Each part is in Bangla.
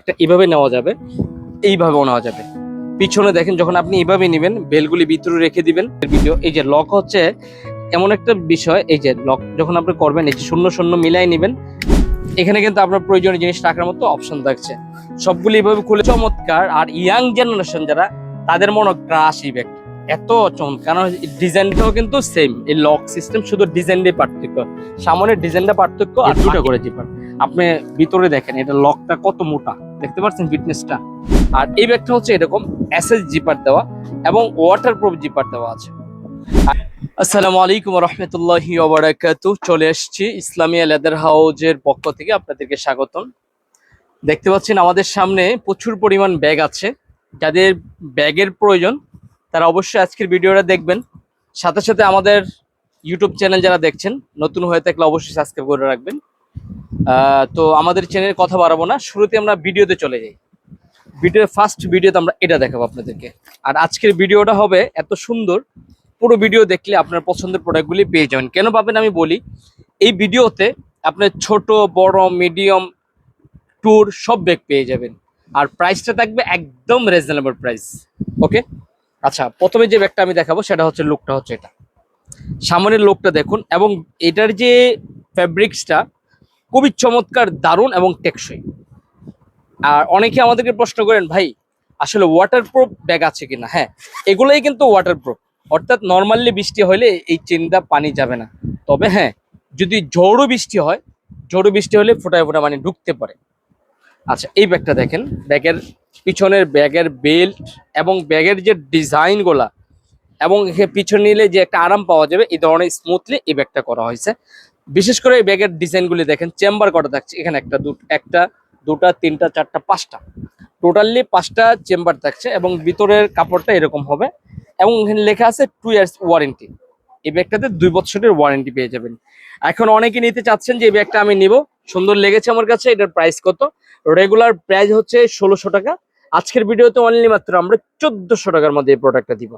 একটা এভাবে নেওয়া যাবে, এইভাবেও নেওয়া যাবে। পিছনে দেখেন, যখন আপনি এভাবে নেবেন, বেলগুলি ভিতরে রেখে দিবেন। ভিডিও, এই যে লক হচ্ছে, এমন একটা বিষয়, এই যে লক যখন আপনি করবেন, এই যে শূন্য শূন্য মিলাই নেবেন, এখানে কিন্তু আপনার প্রয়োজনীয় জিনিস রাখার মতো অপশন থাকছে। সবগুলি এভাবে খুলে, চমৎকার। আর ইয়াং জেনারেশন যারা, তাদের মনে ক্রাশ ইফেক্ট এত কারণ ডিজাইনটাও কিন্তু সেম এই লক সিস্টেম শুধু ডিজাইনটাই পার্থক্য। সামনের ডিজাইনটা পার্থক্য আর দুটো করে জিপার আপনি ভিতরে দেখেন এটা লকটা কত মোটা? দেখতে পাচ্ছেন ফিটনেসটা আর এই ব্যাগটা হচ্ছে এরকম এসএস জিপার দেওয়া এবং ওয়াটার প্রুফ জিপার দেওয়া আছে। আসসালামু আলাইকুম রহমতুল্লাহি ওবারাকাতু চলে এসেছি ইসলামিয়া লেদার হাউজের পক্ষ থেকে আপনাদেরকে স্বাগতম। দেখতে পাচ্ছেন আমাদের সামনে প্রচুর পরিমাণ ব্যাগ আছে। যাদের ব্যাগের প্রয়োজন তারা অবশ্যই আজকের ভিডিওটা দেখবেন। সাথে সাথে আমাদের ইউটিউব চ্যানেল যারা দেখছেন, নতুন হয়ে থাকলে অবশ্যই সাবস্ক্রাইব করে রাখবেন। তো আমাদের চ্যানেলের কথা বাড়াবো না, শুরুতে আমরা ভিডিওতে চলে যাই। ভিডিও ফার্স্ট ভিডিওতে আমরা এটা দেখাবো আপনাদেরকে। আর আজকের ভিডিওটা হবে এত সুন্দর, পুরো ভিডিও দেখলে আপনার পছন্দের প্রোডাক্টগুলি পেয়ে যাবেন। কেন পাবেন আমি বলি, এই ভিডিওতে আপনার ছোট, বড় মিডিয়াম ট্যুর সব ব্যাগ পেয়ে যাবেন। আর প্রাইসটা থাকবে একদম রিজনেবল প্রাইস ওকে আচ্ছা প্রথমে যে ব্যাগটা আমি দেখাবো, সেটা হচ্ছে লুকটা হচ্ছে এটা। সামনের লোকটা দেখুন, এবং এটার যে ফ্যাব্রিক্সটা খুবই চমৎকার, দারুণ এবং টেকসই। আর অনেকে আমাদেরকে প্রশ্ন করেন, ভাই, আসলে ওয়াটারপ্রুফ ব্যাগ আছে কিনা? হ্যাঁ এগুলোই কিন্তু ওয়াটারপ্রুফ অর্থাৎ নর্মালি বৃষ্টি হলে এই চেনটা পানি যাবে না। তবে হ্যাঁ যদি ঝড়ো বৃষ্টি হয়, ঝড়ো বৃষ্টি হলে ফোটায় ফোটা পানি ঢুকতে পারে। আচ্ছা এই ব্যাগটা দেখেন। ব্যাগের পিছনের ব্যাগের বেল্ট এবং ব্যাগের যে ডিজাইনগুলা এবং পিছনে নিলে যে একটা আরাম পাওয়া যাবে, এই ধরনের স্মুথলি এই ব্যাগটা করা হয়েছে। বিশেষ করে এই ব্যাগের ডিজাইনগুলি দেখেন চেম্বার কটা থাকছে এখানে একটা, দু- একটা, দুটা, তিনটা, চারটা, পাঁচটা। টোটালি পাঁচটা চেম্বার থাকছে এবং ভিতরের কাপড়টা এরকম হবে এবং এখানে লেখা আছে টু ইয়ার্স ওয়ারেন্টি এই ব্যাগটাতে দুই বছরের ওয়ারেন্টি পেয়ে যাবেন। এখন অনেকে নিতে চাচ্ছেন যে এই ব্যাগটা আমি নিব। সুন্দর লেগেছে আমার কাছে, এটার প্রাইস কত? রেগুলার প্রাইস হচ্ছে ষোলোশো টাকা। আজকের ভিডিওতে অনলি মাত্র আমরা চোদ্দশো টাকার মধ্যে এই প্রোডাক্টটা দিব।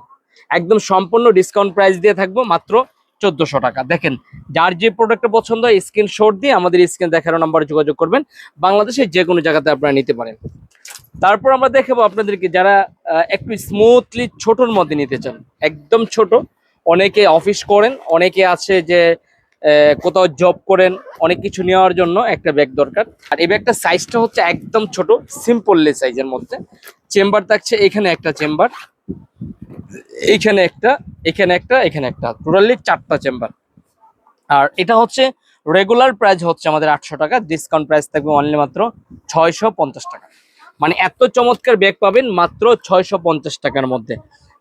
একদম সম্পূর্ণ ডিসকাউন্ট প্রাইস দিয়ে থাকব মাত্র চোদ্দশো টাকা। দেখেন, যার যে প্রোডাক্টটা পছন্দ হয় স্ক্রিনশট দিয়ে আমাদের স্ক্রিন দেখানো নাম্বারে যোগাযোগ করবেন। বাংলাদেশের যে কোনো জায়গাতে আপনারা নিতে পারেন। তারপর আমরা দেখাবো আপনাদেরকে যারা একটু স্মুথলি ছোটর মধ্যে নিতে চান। একদম ছোট। অনেকে অফিস করেন, অনেকে আছে যে কোথাও জব করেন, অনেক কিছু নেওয়ার জন্য একটা ব্যাগ দরকার। আর এই ব্যাগটা সাইজটা হচ্ছে একদম ছোট সিম্পললি সাইজের মধ্যে। চেম্বার থাকছে এখানে একটা চেম্বার এইখানে একটা, এখানে একটা এখানে একটা। টোটালি চারটা চেম্বার আর এটা হচ্ছে রেগুলার প্রাইস হচ্ছে আমাদের আটশো টাকা ডিসকাউন্ট প্রাইস থাকবে অনলি মাত্র ছয়শো পঞ্চাশ টাকা। মানে এত চমৎকার ব্যাগ পাবেন মাত্র ছয়শো পঞ্চাশ টাকার মধ্যে।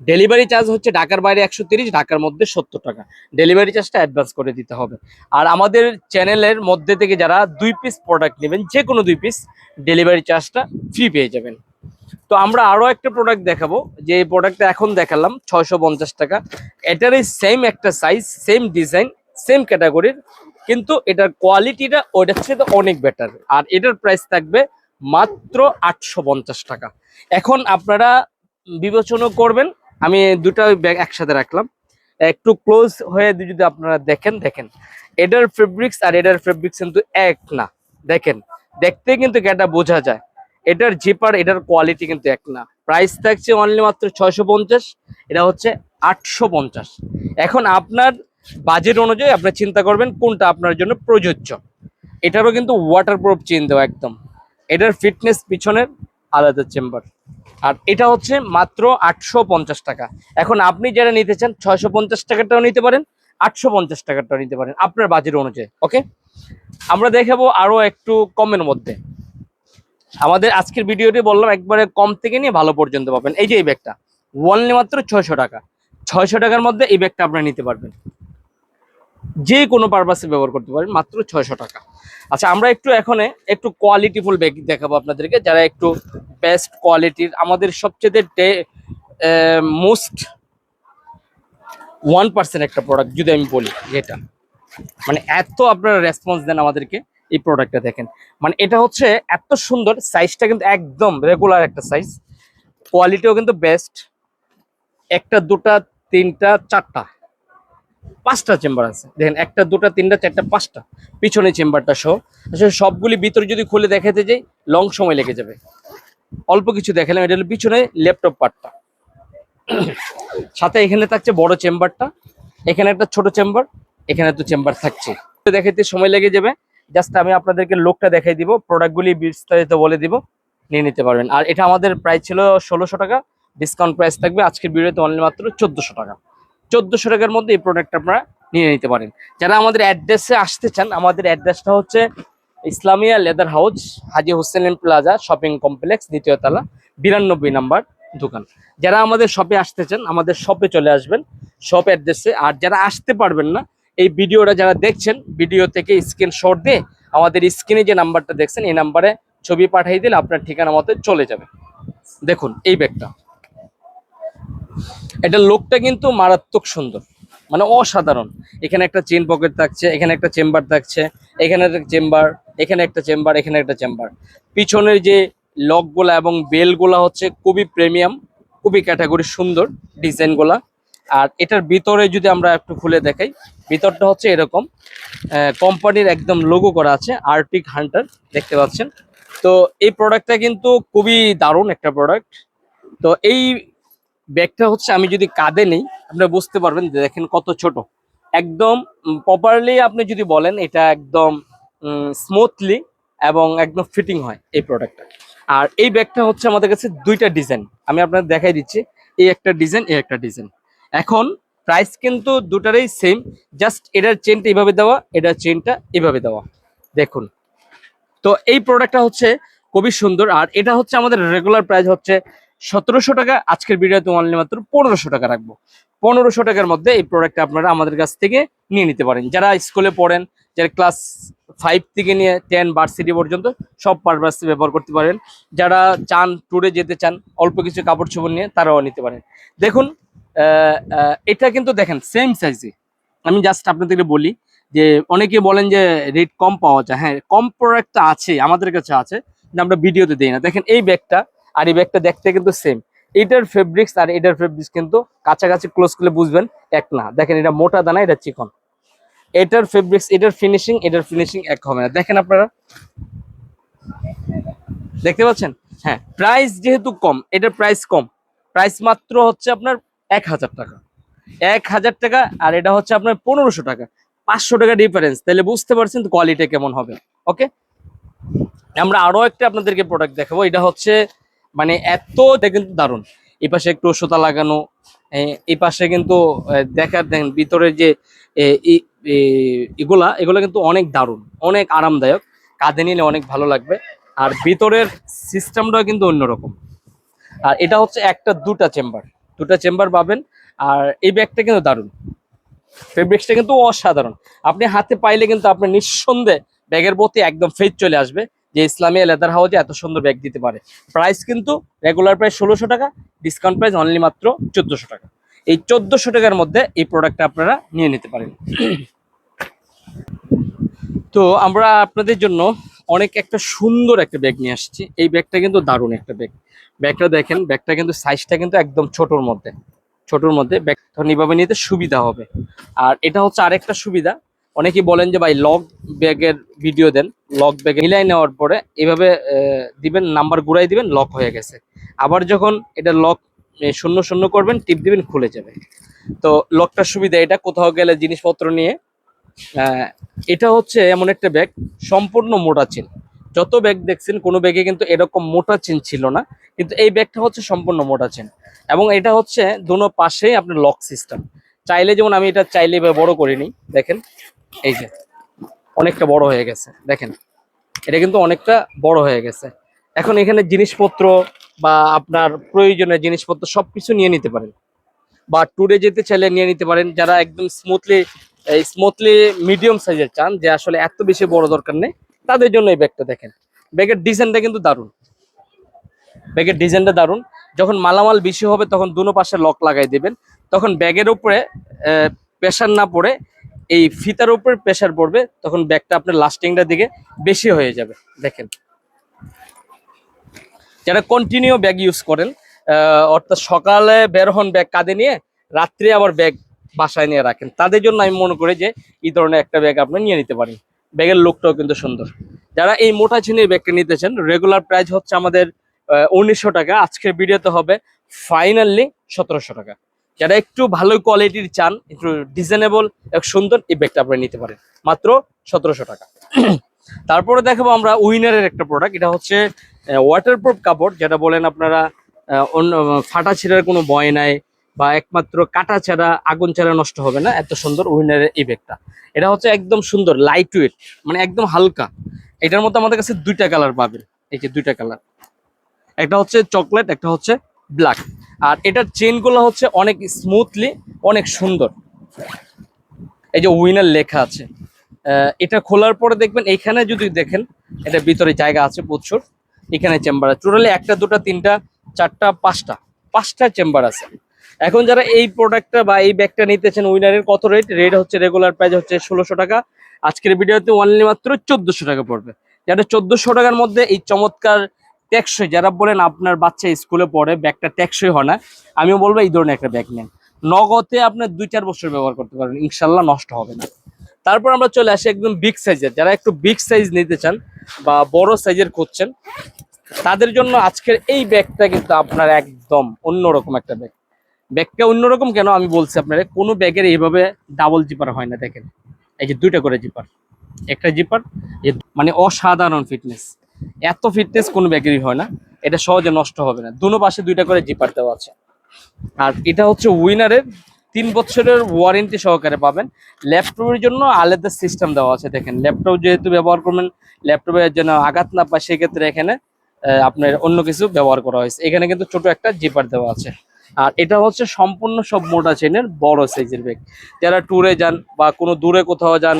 ডেলিভারি চার্জ হচ্ছে ঢাকার বাইরে একশো ঢাকার মধ্যে সত্তর টাকা। ডেলিভারি চার্জটা অ্যাডভান্স করে দিতে হবে। আর আমাদের চ্যানেলের মধ্যে থেকে যারা দুই পিস প্রোডাক্ট নেবেন, যে কোনো দুই পিস ডেলিভারি চার্জটা ফ্রি পেয়ে যাবেন। তো আমরা আরও একটা প্রোডাক্ট দেখাবো, যে এই প্রোডাক্টটা এখন দেখালাম, ছয়শো পঞ্চাশ টাকা। এই সেম একটা সাইজ সেম ডিজাইন সেম ক্যাটাগরির কিন্তু এটার কোয়ালিটিটা ওইটার থেকে অনেক বেটার আর এটার প্রাইস থাকবে মাত্র আটশো পঞ্চাশ টাকা। এখন আপনারা বিবেচনা করবেন আমি দুটা ব্যাগ একসাথে রাখলাম। একটু ক্লোজ হয়ে যদি আপনারা দেখেন দেখেন। এটার ফেব্রিক্স আর এটার ফেব্রিক্স কিন্তু এক না। দেখেন দেখতে কিন্তু এটা বোঝা যায়। এটার জিপার এটার কোয়ালিটি কিন্তু এক না। প্রাইস থাকছে অনলি মাত্র ছয়শো পঞ্চাশ, এটা হচ্ছে আটশো পঞ্চাশ। এখন আপনার বাজেট অনুযায়ী আপনি চিন্তা করবেন কোনটা আপনার জন্য প্রযোজ্য। এটারও কিন্তু ওয়াটারপ্রুফ চেন দেওয়া একদম। এটার ফিটনেস পিছনের আলাদা চেম্বার। আর এটা হচ্ছে মাত্র আটশো পঞ্চাশ টাকা। এখন আপনি যারা নিতে চান, ছয়শো পঞ্চাশ টাকাটাও নিতে পারেন, আটশো পঞ্চাশ টাকাটাও নিতে পারেন, আপনার বাজেট অনুযায়ী, ওকে? আমরা দেখাবো আরও একটু কমের মধ্যে। আমাদের আজকের ভিডিওটি বললাম, একবারে কম থেকে নিয়ে ভালো পর্যন্ত পাবেন। এই যে এই ব্যাগটা ওনলি মাত্র ছয়শো টাকা। ছয়শো টাকার মধ্যে এই ব্যাগটা আপনারা নিতে পারবেন। যে কোনো পারপাসে ব্যবহার করতে পারেন, মাত্র ছয়শো টাকা। আচ্ছা আমরা একটু এখানে একটু কোয়ালিটিফুল ব্যাগ দেখাবো আপনাদেরকে, যারা একটু বেস্ট কোয়ালিটির আমাদের সবচেয়ে মোস্ট ওয়ান পার্সেন্ট একটা প্রোডাক্ট যদি আমি বলি এটা। মানে এত আপনারা রেসপন্স দেন আমাদেরকে এই প্রোডাক্টটা দেখেন। মানে এটা হচ্ছে এত সুন্দর সাইজটা কিন্তু একদম রেগুলার একটা সাইজ কোয়ালিটিও কিন্তু বেস্ট একটা, দুটা, তিনটা, চারটা। পাঁচটা চেম্বার আছে। দেখেন, একটা, দুটা, তিনটা, চারটা, পাঁচটা পিছনে চেম্বারটা সহ। আসলে সবগুলি ভিতরে যদি খুলে দেখাতে যাই লং সময় লেগে যাবে। অল্প কিছু দেখালাম, এটা হলো পিছনে ল্যাপটপ পার্টটা। সাথে এখানে থাকছে বড় চেম্বারটা। এখানে একটা ছোট চেম্বার, এখানে তো চেম্বার থাকছে। দেখাইতে সময় লেগে যাবে। জাস্ট আমি আপনাদেরকে লোকটা দেখাই দিব, প্রোডাক্টগুলি বিস্তারিত বলে দিব, নিয়ে নিতে পারবেন। আর এটা আমাদের প্রাইস ছিল ষোলোশো টাকা ডিসকাউন্ট প্রাইস থাকবে। আজকের ভিডিওতে অনলি মাত্র চোদ্দোশো টাকা। চোদ্দোশো টাকার মধ্যে এই প্রোডাক্ট আপনারা নিয়ে নিতে পারেন। যারা আমাদের অ্যাড্রেসে আসতে চান, আমাদের অ্যাড্রেসটা হচ্ছে Islamia leather house Haji Hossain plaza shopping complex দ্বিতীয় তলা, বিরানব্বই নাম্বার দোকান। যারা আমাদের শপে আসতে চান, আমাদের শপে চলে আসবেন শপ অ্যাড্রেসে আর যারা আসতে পারবেন না, এই ভিডিওটা যারা দেখছেন ভিডিও থেকে স্ক্রিন স্ক্রিনশট দিয়ে আমাদের স্ক্রিনে যে নাম্বারটা দেখছেন, এই নাম্বারে ছবি পাঠিয়ে দিলে আপনার ঠিকানা মতো চলে যাবে। দেখুন, এই ব্যাগটা এটা লোকটা কিন্তু মারাত্মক সুন্দর। মানে অসাধারণ। এখানে একটা চেন পকেট থাকছে, এখানে একটা চেম্বার থাকছে, এখানে একটা চেম্বার এখানে একটা চেম্বার এখানে একটা চেম্বার পিছনের যে লকগুলা এবং বেলগুলা হচ্ছে খুবই প্রিমিয়াম খুবই ক্যাটাগরি সুন্দর ডিজাইনগুলা। আর এটার ভিতরে যদি আমরা একটু খুলে দেখাই, ভিতরটা হচ্ছে এরকম। কোম্পানির একদম লোগো করা আছে আর্টিক হান্টার দেখতে পাচ্ছেন। তো এই প্রোডাক্টটা কিন্তু খুবই দারুণ একটা প্রোডাক্ট তো এই ব্যাগটা হচ্ছে আমি যদি কাঁধে নেই আপনি বুঝতে পারবেন দেখেন কত ছোট। একদম প্রপারলি আপনি যদি বলেন, এটা একদম স্মুথলি এবং একদম ফিটিং হয় এই প্রোডাক্টটা আর এই ব্যাগটা হচ্ছে আমাদের কাছে দুইটা ডিজাইন আমি আপনাদের দেখাই দিচ্ছি, এই একটা ডিজাইন এই একটা ডিজাইন এখন প্রাইস কিন্তু দুটারই সেম জাস্ট এটার চেনটা এইভাবে দেওয়া, এটার চেনটা এভাবে দেওয়া। দেখুন। তো এই প্রোডাক্টটা হচ্ছে খুবই সুন্দর, আর এটা হচ্ছে আমাদের রেগুলার প্রাইস হচ্ছে সতেরোশো টাকা, আজকের ভিডিওতে অনলি মাত্র পনেরোশো টাকা রাখব। পনেরোশো টাকার মধ্যে এই প্রোডাক্টটা আপনারা আমাদের কাছ থেকে নিয়ে নিতে পারেন। যারা স্কুলে পড়েন, যারা ক্লাস ফাইভ থেকে নিয়ে টেন ভার্সিটি পর্যন্ত সব পারপাসে ব্যবহার করতে পারেন। যারা চান ট্যুরে যেতে চান, অল্প কিছু কাপড় চোপড় নিয়ে তারাও নিতে পারেন। দেখুন এটা কিন্তু দেখেন সেম সাইজে আমি জাস্ট আপনাদেরকে বলি যে অনেকে বলেন যে রেট কম পাওয়া যায়। হ্যাঁ কম প্রোডাক্টটা আছে, আমাদের কাছে আছে আমরা ভিডিওতে দিই না। দেখেন এই ব্যাগটা আর এই ব্যাগটা দেখতে কিন্তু সেম এটার ফেব্রিক্স আর এটার ফেব্রিক্স কিন্তু কাছাকাছি ক্লোজ করলে বুঝবেন এক না। দেখেন এটা মোটা দানা, এটা চিকন। এটার ফেব্রিক্স এটার ফিনিশিং এটার ফিনিশিং এক হবে না। দেখেন আপনারা। দেখতে পাচ্ছেন? হ্যাঁ প্রাইস যেহেতু কম, এটার প্রাইস কম। প্রাইস মাত্র হচ্ছে আপনার এক হাজার টাকা। এক হাজার টাকা আর এটা হচ্ছে আপনার পনেরোশো টাকা। পাঁচশো টাকা ডিফারেন্স তাহলে বুঝতে পারছেন কোয়ালিটি কেমন হবে। ওকে আমরা আরও একটা আপনাদেরকে প্রোডাক্ট দেখাবো। এটা হচ্ছে মানে এত কিন্তু দারুণ। এই পাশে একটু সুতা লাগানো এই পাশে কিন্তু দেখার দেখেন ভিতরে যে এগুলা এগুলা কিন্তু অনেক দারুণ, অনেক আরামদায়ক। কাঁধে নিলে অনেক ভালো লাগবে। আর ভিতরের সিস্টেমটাও কিন্তু অন্যরকম। আর এটা হচ্ছে একটা দুটা চেম্বার। দুটা চেম্বার পাবেন। আর এই ব্যাগটা কিন্তু দারুণ। ফেব্রিক্সটা কিন্তু অসাধারণ। আপনি হাতে পাইলে কিন্তু আপনি নিঃসন্দেহে ব্যাগের প্রতি একদম ফেজ চলে আসবে। যে ইসলামিয়া লেদার হাউজে এত সুন্দর ব্যাগ দিতে পারে। প্রাইস কিন্তু রেগুলার প্রাইস ষোলোশো টাকা ডিসকাউন্ট প্রাইস অনলি মাত্র চোদ্দোশো টাকা। এই চোদ্দোশো টাকার মধ্যে এই প্রোডাক্টটা আপনারা নিয়ে নিতে পারেন। তো আমরা আপনাদের জন্য অনেক একটা সুন্দর একটা ব্যাগ নিয়ে আসছি। এই ব্যাগটা কিন্তু দারুণ একটা ব্যাগ ব্যাগটা দেখেন ব্যাগটা কিন্তু সাইজটা কিন্তু একদম ছোটোর মধ্যে। ছোটোর মধ্যে ব্যাগ নিভাবে নিতে সুবিধা হবে। আর এটা হচ্ছে আরেকটা সুবিধা অনেকেই বলেন যে, ভাই লক ব্যাগের ভিডিও দেন। লক ব্যাগে মিলাই নেওয়ার পরে এভাবে দিবেন নাম্বার ঘুরাই দিবেন লক হয়ে গেছে। আবার যখন এটা লক শূন্য শূন্য করবেন টিপ দিবেন, খুলে যাবে। তো লকটার সুবিধা এটা, কোথাও গেলে জিনিসপত্র নিয়ে। এটা হচ্ছে এমন একটা ব্যাগ সম্পূর্ণ মোটা চেন যত ব্যাগ দেখছেন, কোনো ব্যাগে কিন্তু এরকম মোটা চেন ছিল না, কিন্তু এই ব্যাগটা হচ্ছে সম্পূর্ণ মোটা চেন এবং এটা হচ্ছে দুনো পাশেই আপনার লক সিস্টেম চাইলে যেমন আমি এটা চাইলে বড় করিনি, দেখেন। এই যে, অনেকটা বড় হয়ে গেছে, দেখেন। এটা কিন্তু অনেকটা বড় হয়ে গেছে। এখন এখানে জিনিসপত্র বা আপনার প্রয়োজনীয় জিনিসপত্র সব কিছু নিয়ে নিতে পারেন। বা ট্যুরে যেতে চাইলে নিয়ে নিতে পারেন, যারা একদম স্মুথলি স্মুথলি মিডিয়াম সাইজের চান, যে আসলে এত বেশি বড় দরকার নেই, তাদের জন্য এই ব্যাগটা দেখেন। ব্যাগের ডিজাইনটা কিন্তু দারুণ। ব্যাগের ডিজাইনটা দারুণ। যখন মালামাল বেশি হবে, তখন দুনো পাশে লক লাগাই দেবেন। তখন ব্যাগের উপরে প্রেশার না পড়ে এই ফিতার উপরে প্রেশার পড়বে, তখন ব্যাগটা আপনার লাস্টিংটার দিকে বেশি হয়ে যাবে, দেখেন। যারা কন্টিনিউ ব্যাগ ইউজ করেন অর্থাৎ সকালে বের হন ব্যাগ কাঁধে নিয়ে, রাত্রে আবার ব্যাগ বাসায় নিয়ে রাখেন। তাদের জন্য আমি মনে করি যে, এই ধরনের একটা ব্যাগ আপনি নিয়ে নিতে পারেন। ব্যাগের লুকটাও কিন্তু সুন্দর। যারা এই মোটা ছিনির ব্যাগটা নিতেছেন রেগুলার প্রাইস হচ্ছে আমাদের উনিশশো টাকা। আজকের ভিডিওতে হবে ফাইনালি সতেরোশো টাকা। যারা একটু ভালো কোয়ালিটির চান, একটু ডিজাইনেবল এক সুন্দর এই ব্যাগটা আপনারা নিতে পারেন। মাত্র সতেরোশো টাকা। তারপরে দেখাবো আমরা উইনারের একটা প্রোডাক্ট এটা হচ্ছে ওয়াটারপ্রুফ কাপড়, যেটা বলেন আপনারা অন্য ফাটা ছিঁড়ার কোনো ভয় নাই বা একমাত্র কাটা ছাড়া, আগুন ছাড়া নষ্ট হবে না, এত সুন্দর উইনারের এই ব্যাগটা এটা হচ্ছে একদম সুন্দর লাইট ওয়েট মানে একদম হালকা। এটার মধ্যে আমাদের কাছে দুইটা কালার পাবেন, এই যে দুইটা কালার একটা হচ্ছে চকলেট একটা হচ্ছে ব্ল্যাক আর এটার চেনগুলো হচ্ছে অনেক স্মুথলি অনেক সুন্দর। এই যে উইনার লেখা আছে। এটা খোলার পরে দেখবেন এখানে যদি দেখেন, এটা ভিতরে জায়গা আছে প্রচুর। এখানে চেম্বার আছে। টোটালি একটা, দুটো, তিনটা, চারটা, পাঁচটা। পাঁচটা চেম্বার আছে। এখন যারা এই প্রোডাক্টটা বা এই ব্যাগটা নিতেছেন উইনারের কত রেট রেট হচ্ছে রেগুলার প্রাইস হচ্ছে ষোলোশো টাকা। আজকের ভিডিওতে অনলি মাত্র চোদ্দশো টাকা পড়বে। যারা চোদ্দশো টাকার মধ্যে এই চমৎকার টেকসই, যারা বলেন আপনার বাচ্চা স্কুলে পড়ে, ব্যাগটা টেকসই হয় না, আমিও বলব এই ধরনের একটা ব্যাগ নেন। নগদে আপনার দুই চার বছর ব্যবহার করতে পারেন, ইনশাল্লাহ নষ্ট হবে না। তারপর আমরা চলে আসি একদম বিগ সাইজের যারা একটু বিগ সাইজ নিতে চান বা বড় সাইজের খুঁজছেন, তাদের জন্য আজকের এই ব্যাগটা কিন্তু আপনার একদম অন্যরকম একটা ব্যাগ। ব্যাগটা অন্যরকম কেন আমি বলছি আপনারা, কোনো ব্যাগের এইভাবে ডাবল জিপার হয় না, দেখেন। এই যে দুইটা করে জিপার একটা জিপার মানে অসাধারণ ফিটনেস এত ফিটনেস কোনো ব্যাগেরই হয় না, এটা সহজে নষ্ট হবে না। দুনো পাশে দুইটা করে জিপার দেওয়া আছে। আর এটা হচ্ছে উইনারের তিন বছরের ওয়ারেন্টি সহকারে পাবেন। ল্যাপটপের জন্য আলাদা সিস্টেম দেওয়া আছে, দেখেন। ল্যাপটপ যেহেতু ব্যবহার করবেন ল্যাপটপের জন্য আঘাত না পায়, সেক্ষেত্রে এখানে আপনার অন্য কিছু ব্যবহার করা হয়েছে। এখানে কিন্তু ছোট একটা জিপার দেওয়া আছে। আর এটা হচ্ছে সম্পূর্ণ সব মোটা চেনের বড় সাইজের ব্যাগ যারা ট্যুরে যান বা কোনো দূরে কোথাও যান,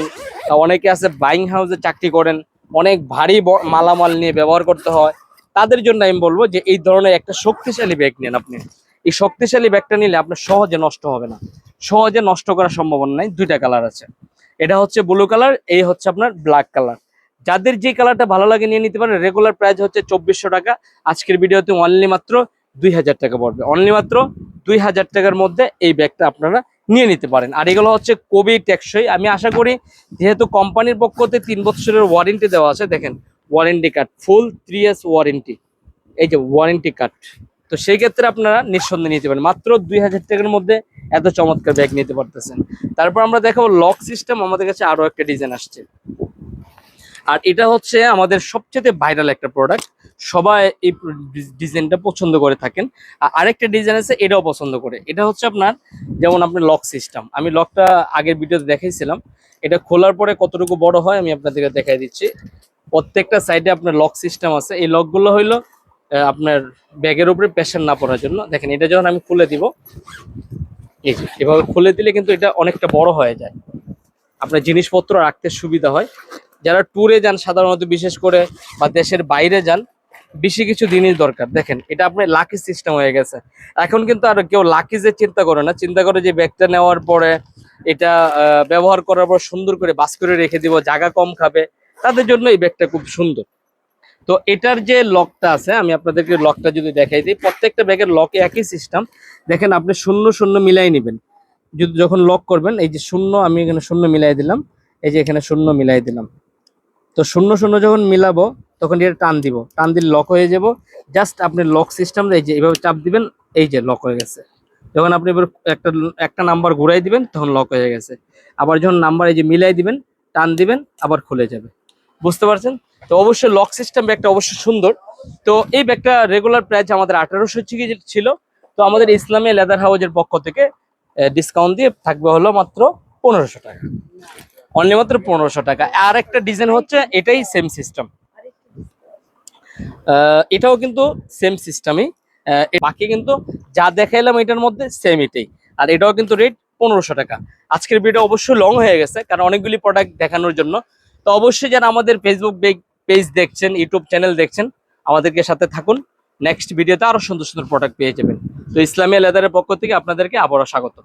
অনেকে আছে বাইং হাউসে চাকরি করেন অনেক ভারী মালামাল নিয়ে ব্যবহার করতে হয়। তাদের জন্য আমি বলব যে এই ধরনের একটা শক্তিশালী ব্যাগ নেন আপনি। এই শক্তিশালী ব্যাগটা নিলে আপনার সহজে নষ্ট হবে না। সহজে নষ্ট করার সম্ভাবনা নাই দুইটা কালার আছে। এটা হচ্ছে ব্লু কালার এই হচ্ছে আপনার ব্ল্যাক কালার যাদের যে কালারটা ভালো লাগে নিয়ে নিতে পারেন রেগুলার প্রাইস হচ্ছে চব্বিশশো টাকা। আজকের ভিডিওতে অনলি মাত্র দুই হাজার টাকা পড়বে। অনলি মাত্র দুই হাজার টাকার মধ্যে এই ব্যাগটা আপনারা নিয়ে নিতে পারেন। আর এগুলো হচ্ছে কবি টেকসই। আমি আশা করি যেহেতু কোম্পানির পক্ষ থেকে তিন বছরের ওয়ারেন্টি দেওয়া আছে, দেখেন warranty card full three years warranty এই যে ওয়ারেন্টি কার্ড তো সেই ক্ষেত্রে আপনারা নিঃসন্দেহে নিতে পারেন। মাত্র দুই হাজার টাকার মধ্যে এত চমৎকার ব্যাগ নিতে পারতেছেন। তারপর আমরা দেখাবো লক সিস্টেম আমাদের কাছে আরও একটা ডিজাইন আসছে। আর এটা হচ্ছে আমাদের সবচেয়ে ভাইরাল একটা প্রোডাক্ট সবাই এই ডিজাইনটা পছন্দ করে থাকেন। আর আরেকটা ডিজাইন আছে, এটাও পছন্দ করে। এটা হচ্ছে আপনার, যেমন আপনার লক সিস্টেম আমি লকটা আগের ভিডিওতে দেখাইছিলাম। এটা খোলার পরে কতটুকু বড় হয়, আমি আপনাদেরকে দেখাই দিচ্ছি। প্রত্যেকটা সাইডে আপনার লক সিস্টেম আছে। এই লকগুলো হইল আপনার ব্যাগের উপরে প্রেশার না পড়ার জন্য। দেখেন, এটা যখন আমি খুলে দিব, এই যে, এভাবে খুলে দিলে কিন্তু এটা অনেকটা বড় হয়ে যায়। আপনার জিনিসপত্র রাখতে সুবিধা হয়। যারা ট্যুরে যান সাধারণত, বিশেষ করে বা দেশের বাইরে যান, বেশি কিছু জিনিস দরকার। দেখেন, এটা আপনার লাকি সিস্টেম হয়ে গেছে। এখন কিন্তু আর কেউ লাকিজের চিন্তা করে না, চিন্তা করে যে ব্যাগটা নেওয়ার পরে এটা ব্যবহার করার পর সুন্দর করে বাস করে রেখে দিব, জায়গা কম খাবে, তাদের জন্য এই ব্যাগটা খুব সুন্দর। তো এটার যে লকটা আছে, আমি আপনাদেরকে লকটা যদি দেখাই দিই, প্রত্যেকটা ব্যাগের লকে একই সিস্টেম দেখেন, আপনি শূন্য শূন্য মিলাই নেবেন। যদি যখন লক করবেন, এই যে শূন্য, আমি এখানে শূন্য মিলাই দিলাম, এই যে এখানে শূন্য মিলাই দিলাম। তো শূন্য শূন্য যখন মিলাবো, তখন এটা টান দিব। টান দিলে লক হয়ে যাব। জাস্ট আপনি লক সিস্টেম এই যে এইভাবে চাপ দিবেন, এই যে লক হয়ে গেছে। যখন আপনি এবার একটা একটা নাম্বার ঘুরাই দিবেন, তখন লক হয়ে গেছে। আবার যখন নাম্বার এই যে মিলাই দিবেন, টান দিবেন, আবার খুলে যাবে। বুঝতে পারছেন? তো অবশ্যই লক সিস্টেম ব্যাগটা অবশ্যই সুন্দর। তো এই ব্যাগটা রেগুলার প্রাইস আমাদের আঠারোশো ছিল। তো আমাদের ইসলামী লেদার হাউজের পক্ষ থেকে ডিসকাউন্ট দিয়ে থাকবে হলো মাত্র পনেরোশো টাকা। অনলি মাত্র পনেরোশো টাকা। আর একটা ডিজাইন হচ্ছে, এটাই সেম সিস্টেম এটাও কিন্তু সেম সিস্টেমই বাকি কিন্তু যা দেখাইলাম, এটার মধ্যে সেম এটাই। আর এটাও কিন্তু রেট পনেরোশো টাকা। আজকের ভিডিও অবশ্যই লং হয়ে গেছে, কারণ অনেকগুলি প্রোডাক্ট দেখানোর জন্য। তো অবশ্যই যারা আমাদের ফেসবুক পেজ দেখছেন ইউটিউব চ্যানেল দেখছেন, আমাদেরকে সাথে থাকুন। নেক্সট ভিডিওতে আরও সুন্দর সুন্দর প্রোডাক্ট পেয়ে যাবেন। তো ইসলামিয়া লেদারের পক্ষ থেকে আপনাদেরকে আবারও স্বাগত।